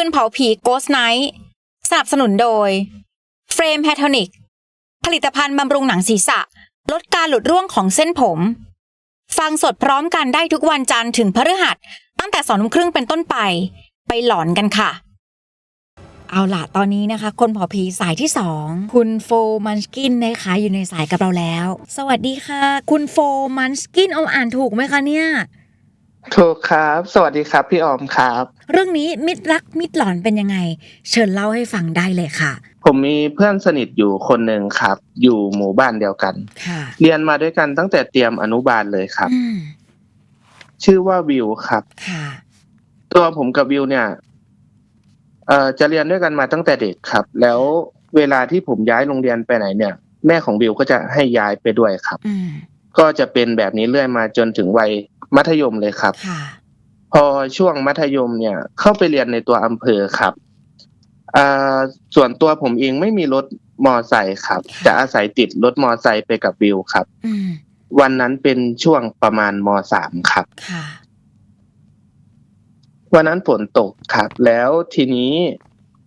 คืนเผาผี Ghost Night สนับสนุนโดย Frame p a t o n i c ผลิตภัณฑ์บำรุงหนังศีรษะ ลดการหลุดร่วงของเส้นผม ฟังสดพร้อมกันได้ทุกวันจันทร์ถึงพฤหัส ตั้งแต่สองทุ่มครึ่งเป็นต้นไป ไปหลอนกันค่ะ เอาล่ะ ตอนนี้นะคะ คนเผาผีสายที่สองคุณโฟมันสกินนะคะอยู่ในสายกับเราแล้ว สวัสดีค่ะ คุณโฟมันสกินเอาอ่านถูกไหมคะเนี่ย ถูกครับ สวัสดีครับ พี่ออมครับ เรื่องนี้มิตรรักมิตรหลอนเป็นยังไง เชิญเล่าให้ฟังได้เลยค่ะ ผมมีเพื่อนสนิทอยู่คนหนึ่งครับ อยู่หมู่บ้านเดียวกัน ค่ะเรียนมาด้วยกันตั้งแต่เตรียมอนุบาลเลยครับ อืมชื่อว่าวิวครับ ค่ะ ตัวผมกับวิวเนี่ย เอ่อจะเรียนด้วยกันมาตั้งแต่เด็กครับ แล้วเวลาที่ผมย้ายโรงเรียนไปไหนเนี่ย แม่ของวิวก็จะให้ย้ายไปด้วยครับ อืมก็จะเป็นแบบนี้เรื่อยมาจนถึงวัย มัธยมเลยครับค่ะพอช่วงมัธยมเนี่ย เข้าไปเรียนในตัวอำเภอครับอ่าส่วนตัวผมเองไม่มีรถมอไซค์ครับ จะอาศัยติดรถมอไซค์ไปกับวิวครับอืมวันนั้นเป็นช่วงประมาณมสามครับค่ะวันนั้นฝนตกครับ แล้วทีนี้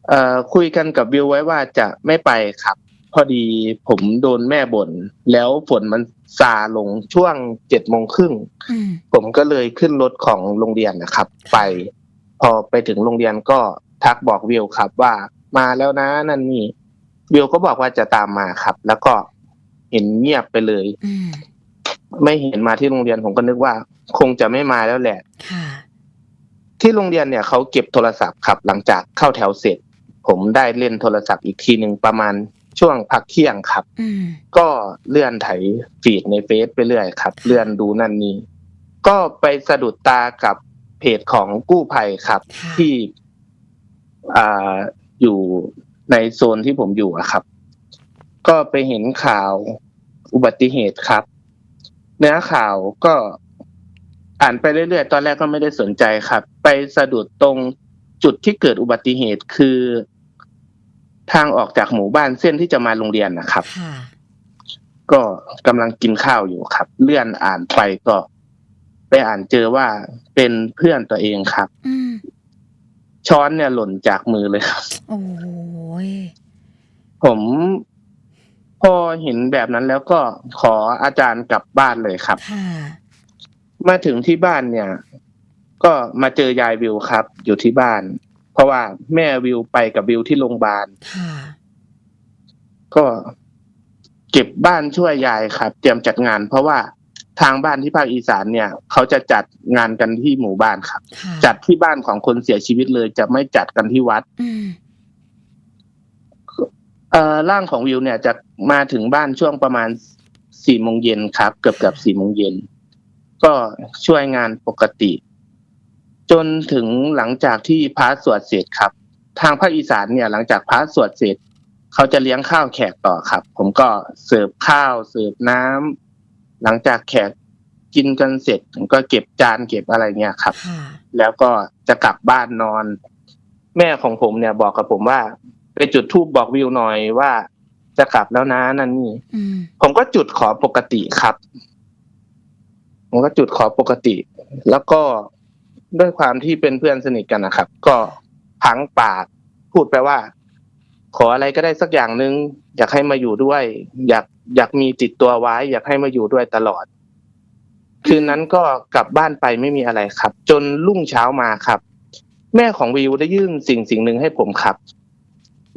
เอ่อคุยกันกับวิวไว้ว่าจะไม่ไปครับ พอดีผมโดนแม่บ่นแล้วฝนมันซาลงช่วงเจ็ดโมงครึ่งอืมผมก็เลยขึ้นรถของโรงเรียนนะครับ ไป พอไปถึงโรงเรียนก็ทักบอกวิวครับว่ามาแล้วนะนั่นนี่วิวก็บอกว่าจะตามมาครับ แล้วก็เห็นเงียบไปเลยอืมไม่เห็นมาที่โรงเรียนผมก็นึกว่า คงจะไม่มาแล้วแหละค่ะที่โรงเรียนเนี่ยเขาเก็บโทรศัพท์ครับ หลังจากเข้าแถวเสร็จ ผมได้เล่นโทรศัพท์อีกทีหนึ่งประมาณ ช่วงพักเที่ยงครับอืมก็เลื่อนไถฟีดในเฟซไปเรื่อยครับ เลื่อนดูนั่นนี่ก็ไปสะดุดตากับเพจของกู้ภัยครับค่ะที่อ่าอยู่ในโซนที่ผมอยู่อะครับ ก็ไปเห็นข่าวอุบัติเหตุครับ เนื้อข่าวก็อ่านไปเรื่อยๆ ตอนแรกก็ไม่ได้สนใจครับ ไปสะดุดตรงจุดที่เกิดอุบัติเหตุคือ ทางออกจากหมู่บ้านเส้นที่จะมาโรงเรียนนะครับค่ะก็กำลังกินข้าวอยู่ครับ เลื่อนอ่านไปก็ไปอ่านเจอว่าเป็นเพื่อนตัวเองครับอืมช้อนเนี่ยหล่นจากมือเลยครับโอ้ยผมพอเห็นแบบนั้นแล้วก็ขออาจารย์กลับบ้านเลยครับค่ะมาถึงที่บ้านเนี่ย ก็มาเจอยายวิวครับ อยู่ที่บ้านเพ ราะว่าแม่วิวไปกับวิวที่โรงพยาบาลค่ะก็เก็บบ้านช่วยยายครับ เตรียมจัดงาน เพราะว่าทางบ้านที่ภาคอีสานเนี่ย เขาจะจัดงานกันที่หมู่บ้านครับค่ะจัดที่บ้านของคนเสียชีวิตเลย จะไม่จัดกันที่วัดอืมเอ่อร่างของวิวเนี่ยจะมาถึงบ้านช่วงประมาณสี่โมงเย็นครับ เกือบเกือบสี่โมงเย็นก็ช่วยงานปกติ จนถึงหลังจากที่พระสวดเสร็จครับ ทางภาคอีสานเนี่ยหลังจากพระสวดเสร็จเขาจะเลี้ยงข้าวแขกต่อครับ ผมก็เสิร์ฟข้าวเสิร์ฟน้ำหลังจากแขกกินกันเสร็จผมก็เก็บจานเก็บอะไรเงี้ยครับค่ะแล้วก็จะกลับบ้านนอน แม่ของผมเนี่ยบอกกับผมว่าไปจุดธูปบอกวิวหน่อยว่าจะกลับแล้วนะนั่นนี่อืมผมก็จุดขอปกติครับ ผมก็จุดขอปกติ แล้วก็ ด้วยความที่เป็นเพื่อนสนิทกันนะครับ ก็พังปากพูดไปว่า ขออะไรก็ได้สักอย่างหนึ่งอยากให้มาอยู่ด้วย อยากอยากมีติดตัวไว้ อยากให้มาอยู่ด้วยตลอด คืนนั้นก็กลับบ้านไปไม่มีอะไรครับ จนรุ่งเช้ามาครับ แม่ของวิวได้ยื่นสิ่งสิ่งหนึ่งให้ผมครับ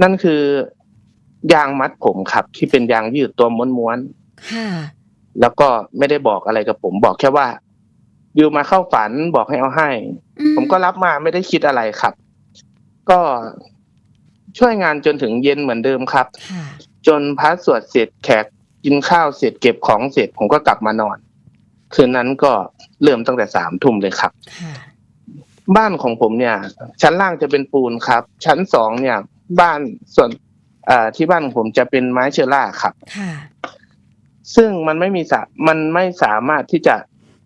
นั่นคือยางมัดผมครับ ที่เป็นยางยืดตัวม้วนค่ะๆแล้วก็ไม่ได้บอกอะไรกับผม บอกแค่ว่า วิวมาเข้าฝันบอกให้เอาให้อืผมก็รับมาไม่ได้คิดอะไรครับ ก็ช่วยงานจนถึงเย็นเหมือนเดิมครับค่ะจนพระสวดเสร็จแขกกินข้าวเสร็จเก็บของเสร็จผมก็กลับมานอน คืนนั้นก็เริ่มตั้งแต่สามทุ่มเลยครับค่ะบ้านของผมเนี่ย ชั้นล่างจะเป็นปูนครับ ชั้นสองเนี่ย บ้านส่วนเอ่อที่บ้านของผมจะเป็นไม้เชอร่าครับค่ะซึ่งมันไม่มีสะมันไม่สามารถที่จะ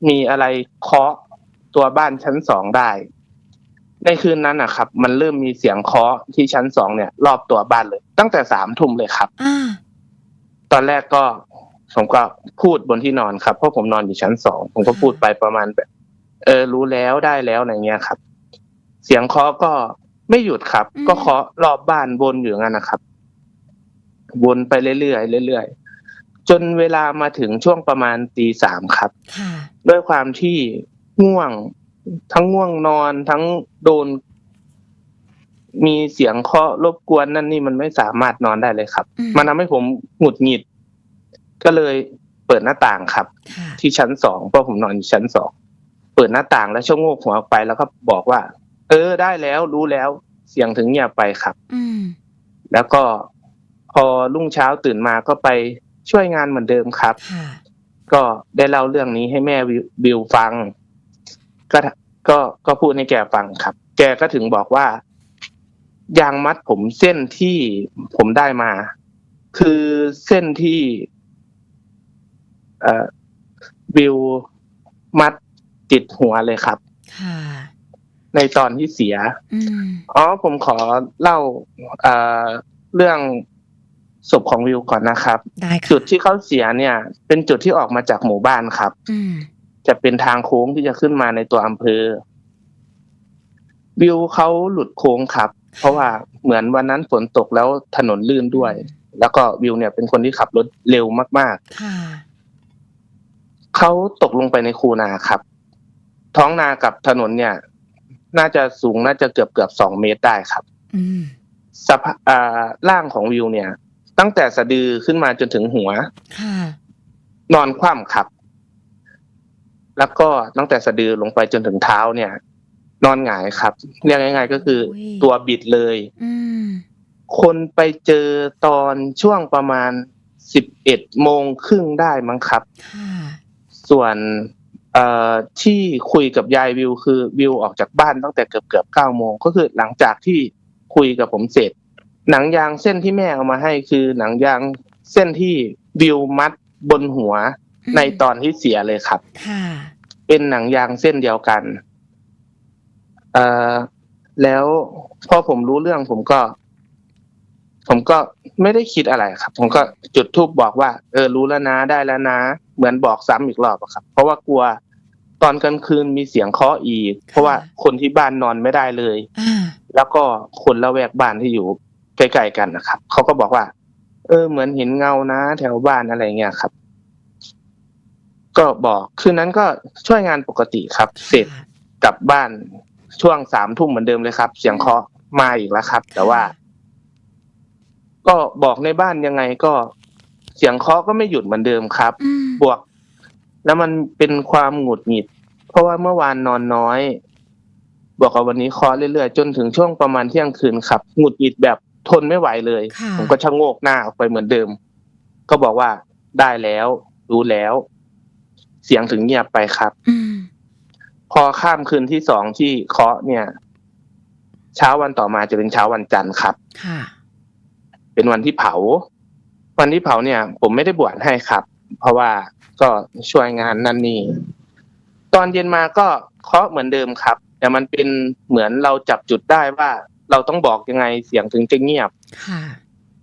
มีอะไรเคาะตัวบ้านชั้นสองได้ ในคืนนั้นนะครับ มันเริ่มมีเสียงเคาะที่ชั้นสองเนี่ย รอบตัวบ้านเลย ตั้งแต่สามทุ่มเลยครับ อ่า ตอนแรกก็ผมก็พูดบนที่นอนครับเพราะผมนอนอยู่ชั้นสองผมก็พูดไปประมาณแบบ เออ รู้แล้วได้แล้วอะไรเงี้ยครับ เสียงเคาะก็ไม่หยุดครับ อืม ก็เคาะรอบบ้านวนอยู่อย่างนั้นนะครับ วนไปเรื่อยๆเรื่อยๆ จนเวลามาถึงช่วงประมาณตีสามครับค่ะด้วยความที่ง่วง ทั้งง่วงนอนทั้งโดน มีเสียงเคาะรบกวนนั่นนี่มันไม่สามารถนอนได้เลยครับอืมมันทำให้ผมหงุดหงิด ก็เลยเปิดหน้าต่างครับค่ะที่ชั้นสองเพราะผมนอนอยู่ชั้นสองเปิดหน้าต่างแล้วชะโงกหัวออกไปแล้วก็บอกว่า เออได้แล้วรู้แล้วเสียงถึงเงียบไปครับอืมแล้วก็พอรุ่งเช้าตื่นมาก็ไป ช่วยงานเหมือนเดิมครับค่ะก็ได้เล่าเรื่องนี้ให้แม่วิวบิวฟัง ก็ก็ก็พูดให้แกฟังครับ แกก็ถึงบอกว่ายางมัดผมเส้นที่ผมได้มา คือเส้นที่เอ่อบิวมัดติดหัวเลยครับค่ะในตอนที่เสียอืมอ๋อผมขอเล่าเอ่อเรื่อง ศพของวิวก่อนนะครับ ได้ค่ะจุดที่เขาเสียเนี่ย เป็นจุดที่ออกมาจากหมู่บ้านครับ อืมจะเป็นทางโค้งที่จะขึ้นมาในตัวอำเภอ วิวเขาหลุดโค้งครับ เพราะว่าเหมือนวันนั้นฝนตกแล้วถนนลื่นด้วย แล้วก็วิวเนี่ยเป็นคนที่ขับรถเร็วมากค่ะ ๆเขาตกลงไปในคูนาครับ ท้องนากับถนนเนี่ย น่าจะสูงน่าจะเกือบเกือบสองเมตรได้ครับ อืม สภาอ่าร่างของวิวเนี่ย ตั้งแต่สะดือขึ้นมาจนถึงหัวค่ะนอนคว่ำครับ แล้วก็ตั้งแต่สะดือลงไปจนถึงเท้าเนี่ย นอนหงายครับ เรียกง่าย ๆ ก็คือโอ้ยตัวบิดเลยอืมคนไปเจอตอนช่วงประมาณสิบเอ็ดโมงครึ่งได้มั้งครับค่ะส่วนเอ่อที่คุยกับยายวิวคือวิวออกจากบ้านตั้งแต่เกือบเกือบเก้าโมงก็คือหลังจากที่คุยกับผมเสร็จ หนังยางเส้นที่แม่เอามาให้คือหนังยางเส้นที่วิวมัดบนหัวอืมในตอนที่เสียเลยครับ ค่ะ เป็นหนังยางเส้นเดียวกัน เอ่อ แล้วพอผมรู้เรื่องผมก็ ผมก็ไม่ได้คิดอะไรครับ ผมก็จุดทูบบอกว่า เออ รู้แล้วนะได้แล้วนะ เหมือนบอกซ้ำอีกรอบอะครับ เพราะว่ากลัวตอนกลางคืนมีเสียงเคาะอีก เพราะว่าคนที่บ้านนอนไม่ได้เลยอ่าแล้วก็คนละแวกบ้านที่อยู่ ใกล้ๆกันนะครับเขาก็บอกว่า เออ เหมือนเห็นเงานะ แถวบ้านอะไรเงี้ยครับ ก็บอกคืนนั้นก็ช่วยงานปกติครับ เสร็จกลับบ้านช่วงสามทุ่มเหมือนเดิมเลยครับ เสียงเคาะมาอีกแล้วครับ แต่ว่า ก็บอกในบ้านยังไงก็เสียงเคาะก็ไม่หยุดเหมือนเดิมครับอืมบวก แล้วมันเป็นความหงุดหงิด เพราะว่าเมื่อวานนอนน้อยบวกกับวันนี้เคาะเรื่อยๆ จนถึงช่วงประมาณเที่ยงคืนครับ หงุดหงิดแบบ ทนไม่ไหวเลย ค่ะ ผมก็ชะโงกหน้าออกไปเหมือนเดิม ก็บอกว่าได้แล้ว รู้แล้ว เสียงถึงเงียบไปครับ อืม พอข้ามคืนที่สองที่เคาะเนี่ย เช้าวันต่อมาจะเป็นเช้าวันจันทร์ครับ ค่ะ เป็นวันที่เผา วันที่เผาเนี่ย ผมไม่ได้บวชให้ครับ เพราะว่าก็ช่วยงานนั่นนี่ ตอนเย็นมาก็เคาะเหมือนเดิมครับ แต่มันเป็นเหมือนเราจับจุดได้ว่า เราต้องบอกยังไงเสียงถึงจะเงียบค่ะ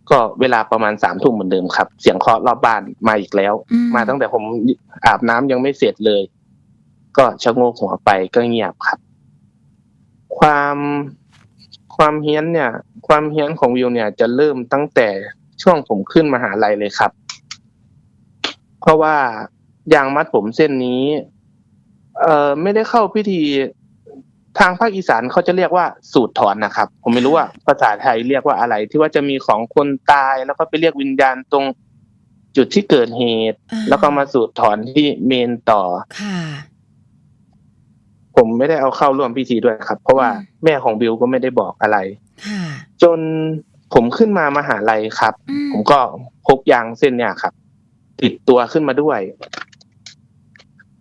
ก็เวลาประมาณสามทุ่มเหมือนเดิมครับ เสียงเคาะรอบบ้านมาอีกแล้วอืมมาตั้งแต่ผมอาบน้ำยังไม่เสร็จเลย ก็ชะโงกหัวไปก็เงียบครับ ความความเฮี้ยนเนี่ย ความเฮี้ยนของวิวเนี่ย จะเริ่มตั้งแต่ช่วงผมขึ้นมหาลัยเลยครับ เพราะว่ายางมัดผมเส้นนี้ เอ่อไม่ได้เข้าพิธี ทางภาคอีสานเขาจะเรียกว่าสูตรถอนนะครับ ผมไม่รู้ว่าภาษาไทยเรียกว่าอะไร ที่ว่าจะมีของคนตายแล้วก็ไปเรียกวิญญาณตรงจุดที่เกิดเหตุอ่าแล้วก็มาสูตรถอนที่เมนต่อค่ะผมไม่ได้เอาเข้าร่วมพิธีด้วยครับ เพราะว่าอืมแม่ของบิวก็ไม่ได้บอกอะไรค่ะจนผมขึ้นมามหาลัยครับอืมผมก็พกยางเส้นเนี่ยครับ ติดตัวขึ้นมาด้วย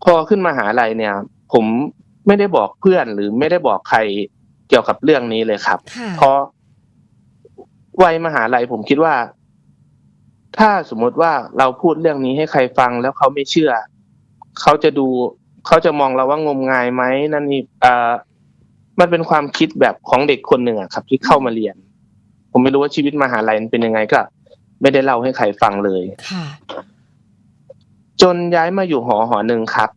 พอขึ้นมาหาลัยเนี่ย ผม ไม่ได้บอกเพื่อนหรือไม่ได้บอกใครเกี่ยวกับเรื่องนี้เลยครับค่ะเพราะวัยมหาลัยผมคิดว่า ถ้าสมมติว่าเราพูดเรื่องนี้ให้ใครฟังแล้วเขาไม่เชื่อ เขาจะดู เขาจะมองเราว่างมงายไหมนั่นนี่เอ่อมันเป็นความคิดแบบของเด็กคนหนึ่งอะครับ ที่เข้ามาเรียน ผมไม่รู้ว่าชีวิตมหาลัยมันเป็นยังไงก็ ไม่ได้เล่าให้ใครฟังเลยค่ะจนย้ายมาอยู่หอหอหนึ่งครับ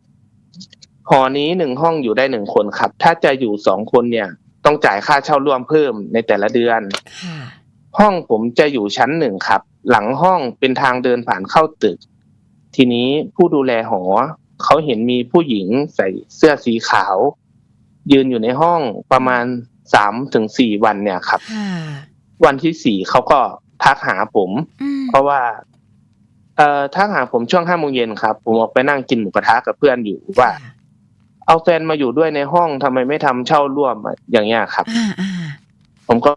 หอนี้หนึ่งห้องอยู่ได้หนึ่งคนครับ ถ้าจะอยู่สองคนเนี่ย ต้องจ่ายค่าเช่าร่วมเพิ่มในแต่ละเดือนค่ะห้องผมจะอยู่ชั้นหนึ่งครับ หลังห้องเป็นทางเดินผ่านเข้าตึก ทีนี้ผู้ดูแลหอ เขาเห็นมีผู้หญิงใส่เสื้อสีขาว ยืนอยู่ในห้องประมาณสามถึงสี่วันเนี่ยครับค่ะวันที่สี่เขาก็ทักหาผมอืมเพราะว่าเอ่อทักหาผมช่วงห้าโมงเย็นครับ ผมออกไปนั่งกินหมูกระทะกับเพื่อนอยู่ว่าค่ะ เอาแฟนมาอยู่ด้วยในห้องทำไมไม่ทำเช่าร่วมอะอย่างเงี้ยครับอ่าอ่าผมก็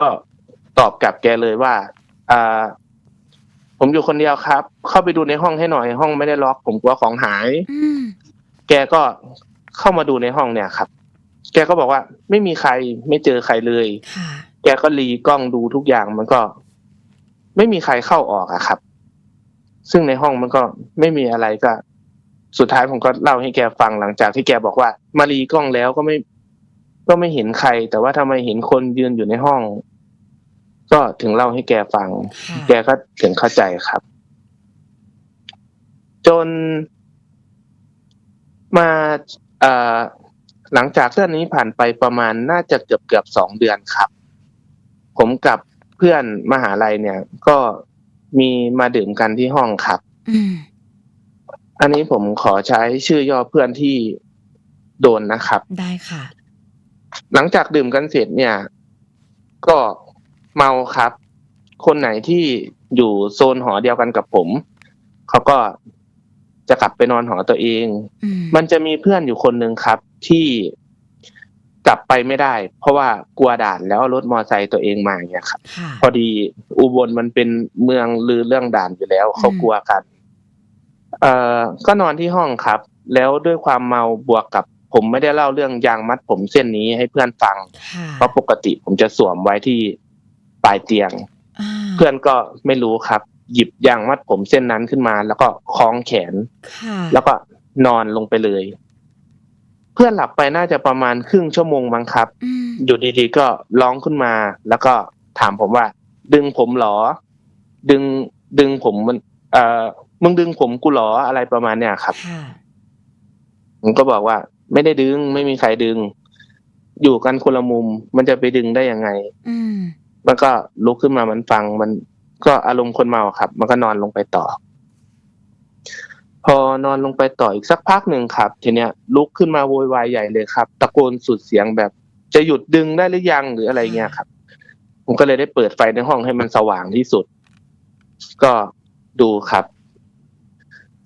ตอบกลับแกเลยว่าอ่าผมอยู่คนเดียวครับ เข้าไปดูในห้องให้หน่อยห้องไม่ได้ล็อก ผมกลัวของหายอืมแกก็เข้ามาดูในห้องเนี่ยครับ แกก็บอกว่าไม่มีใครไม่เจอใครเลยค่ะแกก็รีกล้องดูทุกอย่างมันก็ ไม่มีใครเข้าออกอะครับ ซึ่งในห้องมันก็ไม่มีอะไรก็ สุดท้ายผมก็เล่าให้แกฟังหลังจากที่แกบอกว่า มารีกล้องแล้วก็ไม่ ก็ไม่เห็นใคร แต่ว่าทำไมเห็นคนยืนอยู่ในห้อง ก็ถึงเล่าให้แกฟังค่ะแกก็ถึงเข้าใจครับ จนมาเอ่อหลังจากเรื่องนี้ผ่านไปประมาณน่าจะเกือบเกือบสองเดือนครับ ผมกับเพื่อนมหาลัยเนี่ย ก็มีมาดื่มกันที่ห้องครับ อืมอันนี้ผมขอใช้ชื่อย่อเพื่อนที่โดนนะครับ ได้ค่ะ หลังจากดื่มกันเสร็จเนี่ย ก็เมาครับ คนไหนที่อยู่โซนหอเดียวกันกับผม เขาก็จะกลับไปนอนหอตัวเองอืมมันจะมีเพื่อนอยู่คนหนึ่งครับ ที่กลับไปไม่ได้ เพราะว่ากลัวด่านแล้วเอารถมอไซค์ตัวเองมาอย่างเงี้ยครับค่ะพอดีอุบลมันเป็นเมืองลือเรื่องด่านอยู่แล้ว เขากลัวกัน เอ่อก็นอนที่ห้องครับ แล้วด้วยความเมาบวกกับผมไม่ได้เล่าเรื่องยางมัดผมเส้นนี้ให้เพื่อนฟัง ค่ะเพราะปกติผมจะสวมไว้ที่ปลายเตียงอ่าเพื่อนก็ไม่รู้ครับ หยิบยางมัดผมเส้นนั้นขึ้นมา แล้วก็คล้องแขน ค่ะแล้วก็นอนลงไปเลย เพื่อนหลับไปน่าจะประมาณครึ่งชั่วโมงมั้งครับ อืมอยู่ดีๆก็ร้องขึ้นมา แล้วก็ถามผมว่า ดึงผมเหรอ ดึงดึงผมมัน เอ่อ มึงดึงผมกูเหรออะไรประมาณเนี้ยครับค่ะผมก็บอกว่า ไม่ได้ดึง ไม่มีใครดึง อยู่กันคนละมุม มันจะไปดึงได้ยังไง อืมมันก็ลุกขึ้นมามันฟัง มันก็อารมณ์คนเมาครับ มันก็นอนลงไปต่อ พอนอนลงไปต่ออีกสักพักหนึ่งครับ ทีเนี้ย ลุกขึ้นมาโวยวายใหญ่เลยครับ ตะโกนสุดเสียงแบบ จะหยุดดึงได้หรือยังหรืออะไรเงี้ยครับ ผมก็เลยได้เปิดไฟในห้องให้มันสว่างที่สุด ก็ดูครับ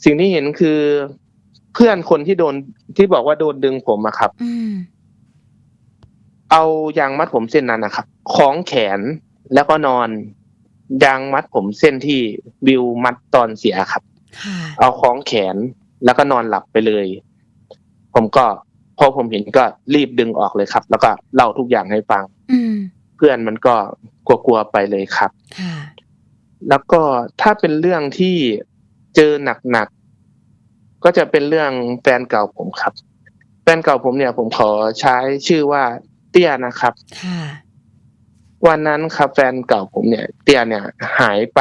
สิ่งที่เห็นคือเพื่อนคนที่โดนที่บอกว่าโดนดึงผมอะครับอืมเอายางมัดผมเส้นนั้นนะครับคล้องแขนแล้วก็นอนยางมัดผมเส้นที่วิวมัดตอนเสียครับค่ะเอาคล้องแขนแล้วก็นอนหลับไปเลย ผมก็พอผมเห็นก็รีบดึงออกเลยครับ แล้วก็เล่าทุกอย่างให้ฟังอืมเพื่อนมันก็กลัวๆไปเลยครับค่ะแล้วก็ถ้าเป็นเรื่องที่ เจอหนักๆก็จะเป็นเรื่องแฟนเก่าผมครับ แฟนเก่าผมเนี่ย ผมขอใช้ชื่อว่าเตี้ยนะครับค่ะวันนั้นครับแฟนเก่าผมเนี่ย เตี้ยเนี่ย หายไป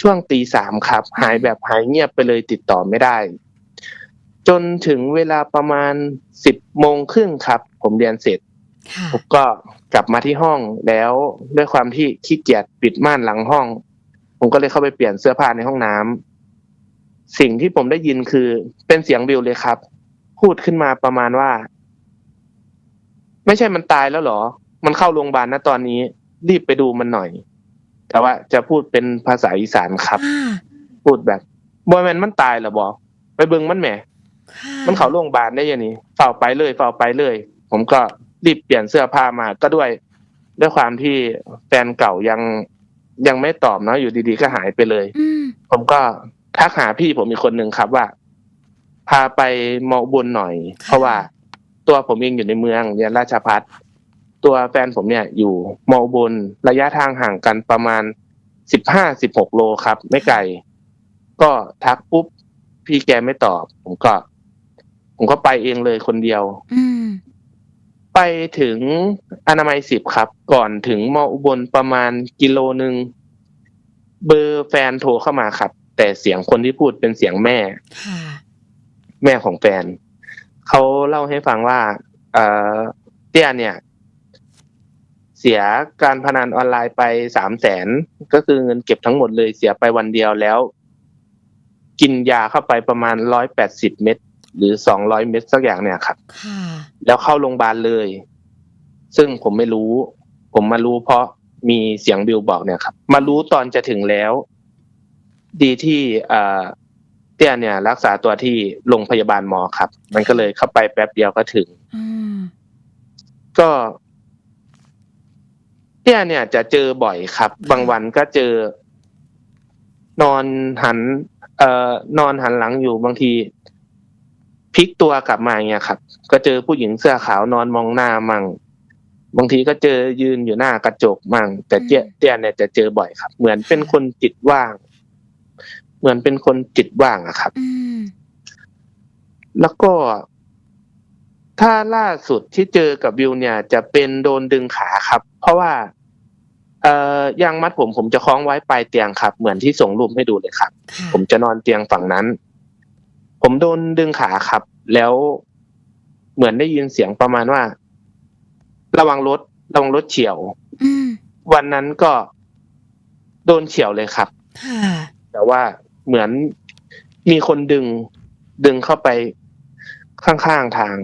ช่วงตีสามครับ หายแบบหายเงียบไปเลยติดต่อไม่ได้ จนถึงเวลาประมาณสิบโมงครึ่งครับ ผมเรียนเสร็จค่ะผมก็กลับมาที่ห้องแล้วด้วยความที่ขี้เกียจปิดม่านหลังห้อง ผมก็เลยเข้าไปเปลี่ยนเสื้อผ้าในห้องน้ำ สิ่งที่ผมได้ยินคือเป็นเสียงวิวเลยครับ พูดขึ้นมาประมาณว่า ไม่ใช่มันตายแล้วเหรอ มันเข้าโรงพยาบาลนะตอนนี้ รีบไปดูมันหน่อย แต่ว่าจะพูดเป็นภาษาอีสานครับอ่าพูดแบบบอยแมนมันตายเหรอบอไปเบิงมันแหมค่ะมันเขาโรงพยาบาลได้ยังนี่เฝ้าไปเลยเฝ้าไปเลย ผมก็รีบเปลี่ยนเสื้อผ้ามาก็ด้วย ด้วยความที่แฟนเก่ายังยังไม่ตอบเนาะอยู่ดีๆก็หายไปเลยอืมผมก็ ทักหาพี่ผมอีกคนหนึ่งครับว่า พาไปมออุบลหน่อย เพราะว่าตัวผมเองอยู่ในเมืองเรียนราชพัฒตัวแฟนผมเนี่ยอยู่มออุบลระยะทางห่างกันประมาณสิบห้าสิบหกโลครับ ไม่ไกล ก็ทักปุ๊บพี่แกไม่ตอบ ผมก็ ผมก็ไปเองเลยคนเดียวอืมไปถึงอนามัยสิบครับ ก่อนถึงมออุบลประมาณกิโลหนึ่งเบอร์แฟนโทรเข้ามาครับ แต่เสียงคนที่พูดเป็นเสียงแม่ค่ะแม่ของแฟนเขาเล่าให้ฟังว่า เอ่อเตี้ยเนี่ย เสียการพนันออนไลน์ไปสามแสนก็คือเงินเก็บทั้งหมดเลยเสียไปวันเดียวแล้ว กินยาเข้าไปประมาณร้อยแปดสิบเม็ดหรือสองร้อยเม็ดสักอย่างเนี่ยครับค่ะแล้วเข้าโรงพยาบาลเลย ซึ่งผมไม่รู้ ผมมารู้เพราะมีเสียงบิวบอกเนี่ยครับ มารู้ตอนจะถึงแล้ว ดีที่เอ่อเตี้ยเนี่ย รักษาตัวที่โรงพยาบาลหมอครับ มันก็เลยเข้าไปแป๊บเดียวก็ถึงอืมก็ เตี้ยเนี่ยจะเจอบ่อยครับ บางวันก็เจอ นอนหัน เอ่อนอนหันหลังอยู่บางทีพลิกตัวกลับมาอย่างเงี้ยครับ ก็เจอผู้หญิงเสื้อขาวนอนมองหน้ามั่งบางทีก็เจอยืนอยู่หน้ากระจกมั่งแต่เตี้ยเตี้ยเนี่ยจะเจอบ่อยครับ เหมือนเป็นคนจิตว่าง เหมือนเป็นคนจิตว่างอะครับอืมแล้วก็ ถ้าล่าสุดที่เจอกับวิวเนี่ย จะเป็นโดนดึงขาครับ เพราะว่า เอ่อยางมัดผมผมจะคล้องไว้ปลายเตียงครับ เหมือนที่ส่งรูปให้ดูเลยครับค่ะผมจะนอนเตียงฝั่งนั้น ผมโดนดึงขาครับ แล้วเหมือนได้ยินเสียงประมาณว่า ระวังรถระวังรถเฉียวอืมวันนั้นก็โดนเฉียวเลยครับค่ะแต่ว่า เหมือนมีคนดึงดึงเข้าไปข้างๆทาง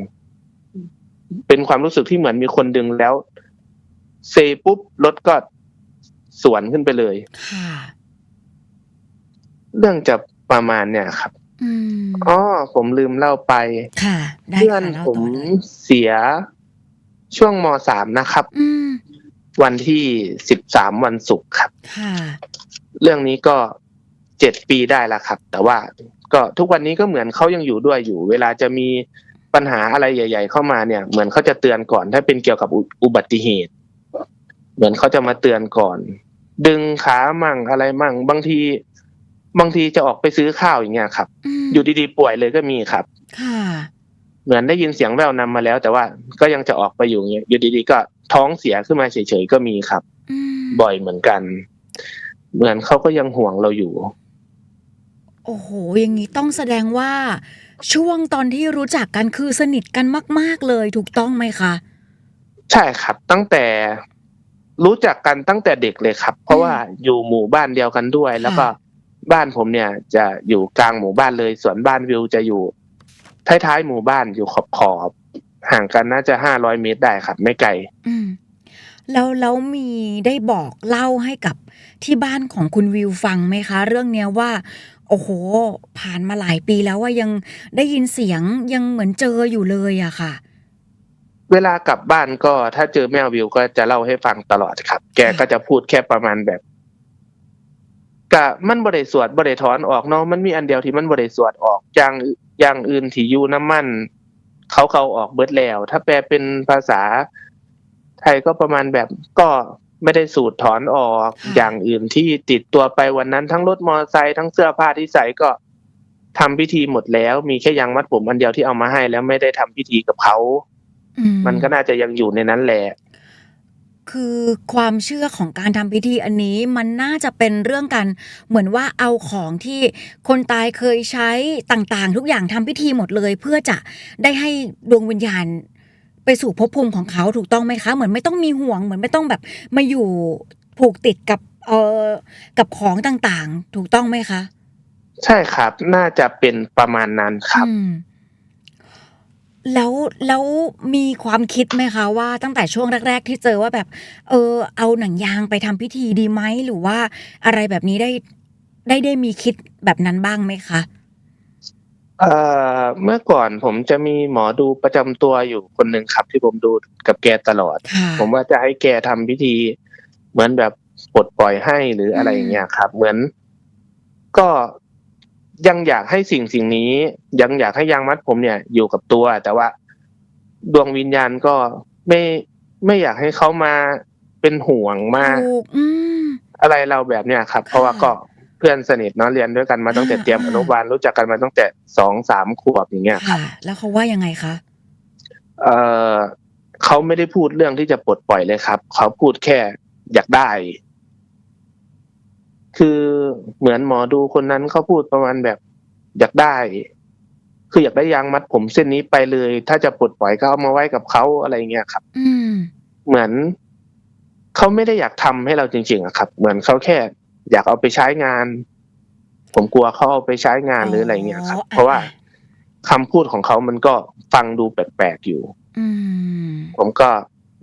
เป็นความรู้สึกที่เหมือนมีคนดึงแล้ว เซปุ๊บรถก็สวนขึ้นไปเลยค่ะเรื่องจะประมาณเนี่ยครับอืมอ๋อผมลืมเล่าไปค่ะได้เพื่อนค่ะเล่าผมต่อเลยเสียช่วงมสามนะครับอืมวันที่สิบสามวันศุกร์ครับค่ะเรื่องนี้ก็ เจ็ดปีได้แล้วครับ แต่ว่าก็ทุกวันนี้ก็เหมือนเขายังอยู่ด้วยอยู่ เวลาจะมีปัญหาอะไรใหญ่ ๆ เข้ามาเนี่ย เหมือนเขาจะเตือนก่อน ถ้าเป็นเกี่ยวกับอุอุบัติเหตุ เหมือนเขาจะมาเตือนก่อน ดึงขามั่งอะไรมั่ง บางที บางทีจะออกไปซื้อข้าวอย่างเงี้ยครับอืมอยู่ดีๆป่วยเลยก็มีครับ ค่ะ เหมือนได้ยินเสียงแว่วนำมาแล้ว แต่ว่าก็ยังจะออกไปอยู่อย่างเงี้ยอยู่ดีๆก็ท้องเสียขึ้นมาเฉยๆก็มีครับอืมบ่อยเหมือนกัน เหมือนเขาก็ยังห่วงเราอยู่ โอ้โห อย่างนี้ต้องแสดงว่า ช่วงตอนที่รู้จักกันคือสนิทกันมาก ๆ เลยถูกต้องไหมคะ ใช่ครับ ตั้งแต่รู้จักกันตั้งแต่เด็กเลยครับ เพราะว่าอยู่หมู่บ้านเดียวกันด้วย แล้วก็บ้านผมเนี่ย จะอยู่กลางหมู่บ้านเลย ส่วนบ้านวิวจะอยู่ท้ายๆหมู่บ้านอยู่ขอบขอบๆห่างกันน่าจะห้าร้อยเมตรได้ครับ ไม่ไกลอืมแล้วแล้วมีได้บอกเล่าให้กับที่บ้านของคุณวิวฟังไหมคะ เรื่องเนี้ยว่า โอ้โห ผ่านมาหลายปีแล้วว่ายังได้ยินเสียงยังเหมือนเจออยู่เลยอะค่ะ เวลากลับบ้านก็ถ้าเจอแมววิวก็จะเล่าให้ฟังตลอดครับ แกก็จะพูดแค่ประมาณแบบกะมันบริสวดบริถอนออกเนาะมันมีอันเดียวที่มันบริสวดออกอย่างอย่างอื่นที่อยู่น้ำมัน เขาเขาออกเบิดแล้ว ถ้าแปลเป็นภาษาไทยก็ประมาณแบบก็ ไม่ได้สูตรถอนออกค่ะอย่างอื่นที่ติดตัวไปวันนั้น ทั้งรถมอเตอร์ไซค์ทั้งเสื้อผ้าที่ใส่ก็ทำพิธีหมดแล้ว มีแค่ยางมัดผมอันเดียวที่เอามาให้ แล้วไม่ได้ทำพิธีกับเขาอืมันก็น่าจะยังอยู่ในนั้นแหละ คือความเชื่อของการทำพิธีอันนี้มันน่าจะเป็นเรื่องกัน เหมือนว่าเอาของที่คนตายเคยใช้ต่างๆ ทุกอย่างทำพิธีหมดเลย เพื่อจะได้ให้ดวงวิญญาณ ไปสู่ภพภูมิของเขาถูกต้องไหมคะ เหมือนไม่ต้องมีห่วง เหมือนไม่ต้องแบบมาอยู่ผูกติดกับเอ่อกับของต่างๆ ถูกต้องไหมคะ ใช่ครับ น่าจะเป็นประมาณนั้นครับอืมแล้วแล้วมีความคิดไหมคะว่าตั้งแต่ช่วงแรก ๆ ที่เจอว่าแบบ เออ เอาหนังยางไปทำพิธีดีไหมหรือว่าอะไรแบบนี้ได้ได้ได้มีคิดแบบนั้นบ้างไหมคะ เอ่อเมื่อก่อนผมจะมีหมอดูประจำตัวอยู่คนหนึ่งครับ ที่ผมดูกับแกตลอด ค่ะ ผมว่าจะให้แกทำพิธี เหมือนแบบปลดปล่อยให้หรืออะไรอย่างเงี้ยครับ เหมือน ก็ยังอยากให้สิ่งสิ่งนี้ ยังอยากให้ยางมัดผมเนี่ย อยู่กับตัว แต่ว่าดวงวิญญาณก็ไม่ไม่อยากให้เขามาเป็นห่วงมากถูก อืม อะไรเราแบบเนี้ยครับ เพราะว่าก็ เพื่อนสนิทเนาะเรียนด้วยกันมาตั้งแต่อ่าเตรียมอนุบาลรู้จักกันมาตั้งแต่สองสามขวบอย่างเงี้ยครับค่ะ แล้วเขาว่ายังไงคะเออเขาไม่ได้พูดเรื่องที่จะปลดปล่อยเลยครับ เขาพูดแค่อยากได้ คือเหมือนหมอดูคนนั้นเขาพูดประมาณแบบ อยากได้ คืออยากได้ยางมัดผมเส้นนี้ไปเลย ถ้าจะปลดปล่อยก็เอามาไว้กับเขาอะไรเงี้ยครับ อืม เหมือนเขาไม่ได้อยากทำให้เราจริง ๆอะครับ เหมือนเขาแค่ อยากเอาไปใช้งาน ผมกลัวเขาเอาไปใช้งานหรืออะไรเงี้ยครับอ๋อเพราะว่าอ่าคำพูดของเขามันก็ฟังดูแปลกๆอยู่ อืมผมก็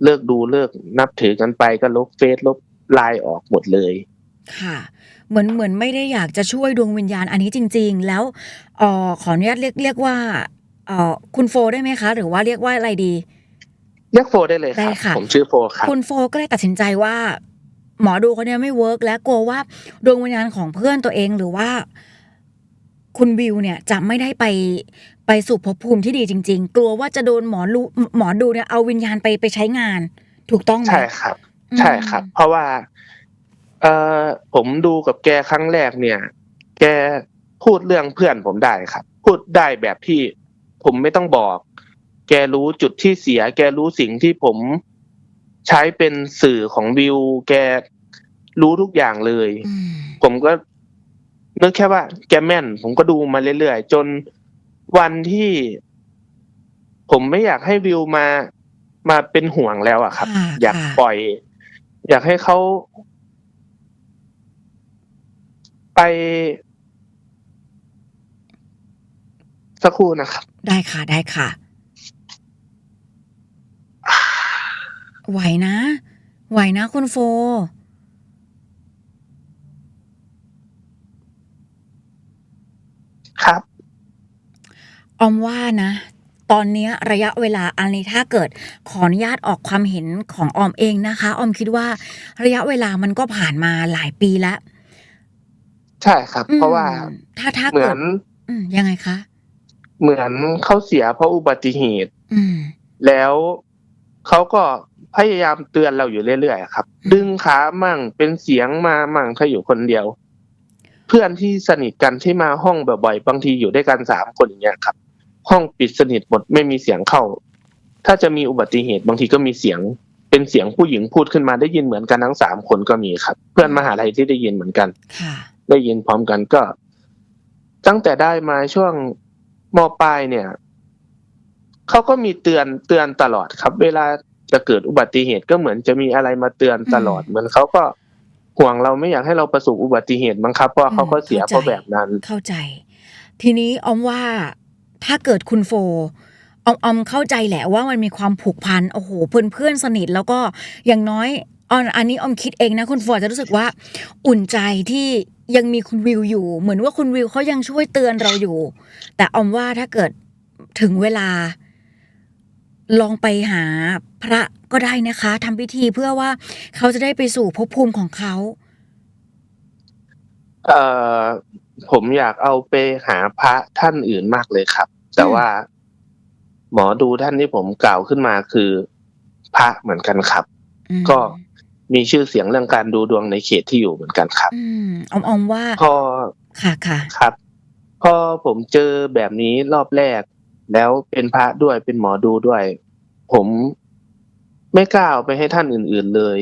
เลิกดูเลิกนับถือกันไปก็ลบเฟซลบไลน์ออกหมดเลย ค่ะ เหมือนเหมือนไม่ได้อยากจะช่วยดวงวิญญาณอันนี้จริง ๆ แล้วเอ่อขออนุญาตเรียกเรียกว่าเอ่อคุณโฟได้ไหมคะ หรือว่าเรียกว่าอะไรดี เรียกโฟได้เลยคได้รับค่ะผมชื่อโฟครับคุณโฟก็เลยตัดสินใจว่า หมอดูคนเนี้ยไม่เวิร์กและกลัวว่าดวงวิญญาณของเพื่อนตัวเองหรือว่า คุณวิวเนี่ยจะไม่ได้ไปไปสู่ภพภูมิที่ดีจริง ๆ กลัวว่าจะโดนหมอรูหมอดูเนี่ยเอาวิญญาณไปไปใช้งาน ถูกต้องไหมใช่ครับ ใช่ครับ เพราะว่า เออผมดูกับแกครั้งแรกเนี่ย แกพูดเรื่องเพื่อนผมได้ครับ พูดได้แบบที่ผมไม่ต้องบอก แกรู้จุดที่เสีย แกรู้สิ่งที่ผม ใช้เป็นสื่อของวิว แกรู้ทุกอย่างเลยอืมผมก็นึกแค่ว่า แกแม่น ผมก็ดูมาเรื่อยๆ จนวันที่ ผมไม่อยากให้วิวมามาเป็นห่วงแล้วอะครับค่ะอยากค่ะปล่อย อยากให้เขาไป สักครู่นะครับ ได้ค่ะได้ค่ะ ไหวนะ ไหวนะคุณโฟ ครับ ออมว่านะ ตอนเนี้ยระยะเวลาอันนี้ถ้าเกิดขออนุญาตออกความเห็นของออมเองนะคะ ออมคิดว่าระยะเวลามันก็ผ่านมาหลายปีแล้วใช่ครับเพราะว่าอืมถ้าถ้าเหมืเกิอด นอืมยังไงคะ เหมือนเขาเสียเพราะอุบัติเหตุ อืม แล้วเขาก็ พยายามเตือนเราอยู่เรื่อยๆครับ ดึงขามั่งเป็นเสียงมามั่งถ้าอยู่คนเดียว เพื่อนที่สนิทกันที่มาห้องบ่อยๆบางทีอยู่ด้วยกันสามคนอย่างเงี้ยครับ ห้องปิดสนิทหมดไม่มีเสียงเข้า ถ้าจะมีอุบัติเหตุบางทีก็มีเสียง เป็นเสียงผู้หญิงพูดขึ้นมาได้ยินเหมือนกันทั้งสามคนก็มีครับ เพื่อนมหาลัยที่ได้ยินเหมือนกันค่ะได้ยินพร้อมกันก็ ตั้งแต่ได้มาช่วงมปลายเนี่ยเขาก็มีเตือนเตือนตลอดครับ เวลา จะเกิดอุบัติเหตุก็เหมือนจะมีอะไรมาเตือนตลอดอืมเหมือนเขาก็ห่วงเราไม่อยากให้เราประสบอุบัติเหตุมั้งครับเพราะว่าเขาก็เสียเข้าใจเพราะแบบนั้น เข้าใจ ทีนี้ออมว่าถ้าเกิดคุณโฟออมออมเข้าใจแหละว่ามันมีความผูกพันโอ้โหเพื่อนเพื่อนสนิทแล้วก็อย่างน้อยออนอันนี้ออมคิดเองนะคุณโฟอาจจะรู้สึกว่า อุ่นใจที่ยังมีคุณวิวอยู่ เหมือนว่าคุณวิวเขายังช่วยเตือนเราอยู่ แต่ออมว่าถ้าเกิดถึงเวลา ลองไปหาพระก็ได้นะคะทำพิธีเพื่อว่าเขาจะได้ไปสู่ภพภูมิของเขา เอ่อผมอยากเอาไปหาพระท่านอื่นมากเลยครับ แต่อืมว่า หมอดูท่านที่ผมกล่าวขึ้นมาคือพระเหมือนกันครับ อืมก็มีชื่อเสียงเรื่องการดูดวงในเขตที่อยู่เหมือนกันครับ อืมออมออมว่าพอ ค่ะค่ะ ครับ พอผมเจอแบบนี้รอบแรก แล้วเป็นพระด้วยเป็นหมอดูด้วย ผมไม่กล้าเอาไปให้ท่านอื่น ๆเลย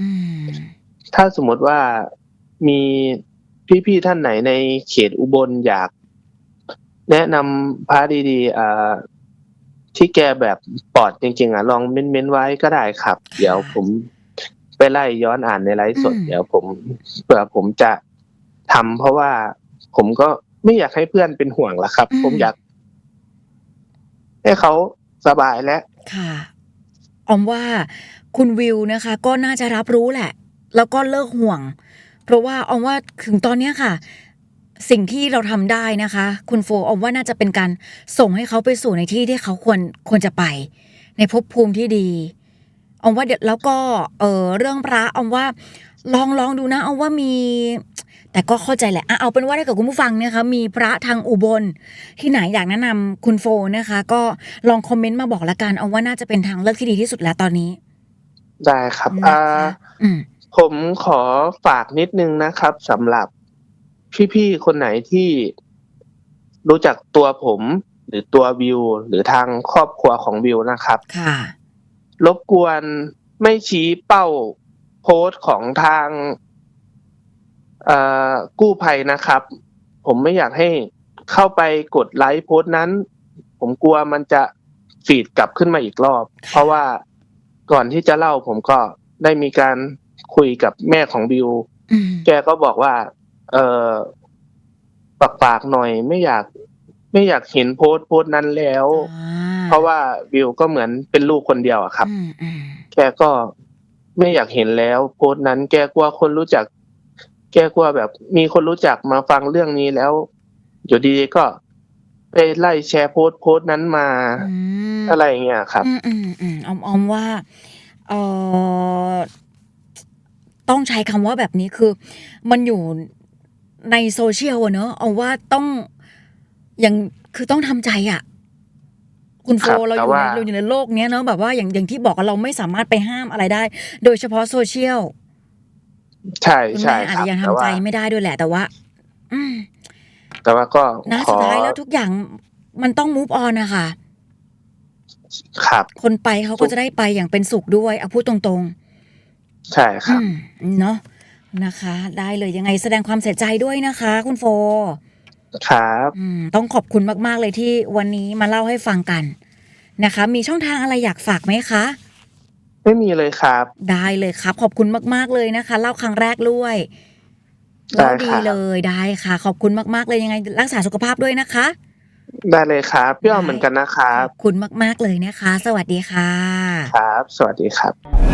อืมถ้าสมมติว่ามีพี่ๆท่านไหนในเขตอุบลอยาก แนะนำพระดีๆอ่าที่แกแบบปลอดจริงๆอะลองเม้นๆไว้ก็ได้ครับ เดี๋ยวผมไปไล่ย้อนอ่านในไลฟ์สดอืมเดี๋ยวผมเผื่อผมจะทำเพราะว่าผมก็ไม่อยากให้เพื่อนเป็นห่วงละครับ ผมอยาก ให้เขาสบายและค่ะออมว่าคุณวิวนะคะ ก็น่าจะรับรู้แหละ แล้วก็เลิกห่วง เพราะว่าออมว่าถึงตอนเนี้ยค่ะ สิ่งที่เราทำได้นะคะ คุณโฟออมว่าน่าจะเป็นการส่งให้เขาไปสู่ในที่ที่เขาควรควรจะไป ในภพภูมิที่ดีออมว่าเดี๋ยวแล้วก็เออเรื่องพระออมว่าลองลองดูนะออมว่ามี แต่ก็เข้าใจแหละอะเอาเป็นว่าถ้าเกิดคุณผู้ฟังนะคะมีพระทางอุบล ที่ไหนอยากแนะนำคุณโฟนะคะ ก็ลองคอมเมนต์มาบอกละกันเอาว่าน่าจะเป็นทางเลือกที่ดีที่สุดแล้วตอนนี้ ได้ครับนะอ่าคะอืมผมขอฝากนิดนึงนะครับสำหรับพี่ๆคนไหนที่รู้จักตัวผม หรือตัววิว หรือทางครอบครัวของวิวนะครับ ค่ะ รบกวนไม่ชี้เป้าโพสต์ของทางเอ่อ กู้ภัยนะครับ ผมไม่อยากให้เข้าไปกดไลค์โพสต์นั้น ผมกลัวมันจะฟีดกลับขึ้นมาอีกรอบ เพราะว่าก่อนที่จะเล่าผมก็ได้มีการคุยกับแม่ของบิวอืมแกก็บอกว่า เออปากปากๆหน่อย ไม่อยาก ไม่อยากเห็นโพสต์โพสต์นั้นแล้วอ่เพราะว่าบิวก็เหมือนเป็นลูกคนเดียวอะครับอืมอืมแกก็ไม่อยากเห็นแล้ว โพสต์นั้น แกกลัวคนรู้จักแกกลัวแบบมีคนรู้จักมาฟังเรื่องนี้แล้ว อยู่ดีๆก็ไปไล่แชร์โพสต์โพสต์นั้นมาอืมอะไรอย่างเงี้ยครับ อืมอืมอืมออมออมว่าเออต้องใช้คำว่าแบบนี้คือ มันอยู่ในโซเชียลอะเนอะเอาว่าต้องอย่างคือต้องทำใจอะคุณโฟครับเราอแต่ยู่ในว่าเราอยู่ในโลกเนี้ยเนอะแบบว่าอย่างอย่างที่บอกอะเราไม่สามารถไปห้ามอะไรได้ โดยเฉพาะโซเชียล ใช่คุณใช่แม่อาจครับจะยังแต่ทำใจว่า ไม่ได้ด้วยแหละ แต่ว่า อืมแต่ว่าก็นะขสุอดท้ายแล้วทุกอย่างมันต้อง move on นะคะ ครับ คนไปเขาก็จะได้ไปอย่างเป็นสุขด้วยเอาพูดตรงๆใช่ครับอืมเนาะนะคะ ได้เลยยังไงแสดงความเสียใจด้วยนะคะ คุณโฟ ครับ อืมต้องขอบคุณมาก ๆ เลยที่วันนี้มาเล่าให้ฟังกันนะคะ มีช่องทางอะไรอยากฝากไหมคะ ไม่มีเลยครับ ได้เลยครับ ขอบคุณมาก ๆ เลยนะคะ เล่าครั้งแรกด้วยได้เล่าครับดีเลยได้ค่ะ ขอบคุณมาก ๆ เลยยังไง รักษาสุขภาพด้วยนะคะ ได้เลยครับพี่อ้อมได้ เหมือนกันนะครัขบ อบคุณมาก ๆ เลยนะคะ สวัสดีค่ะ ครับ สวัสดีครับ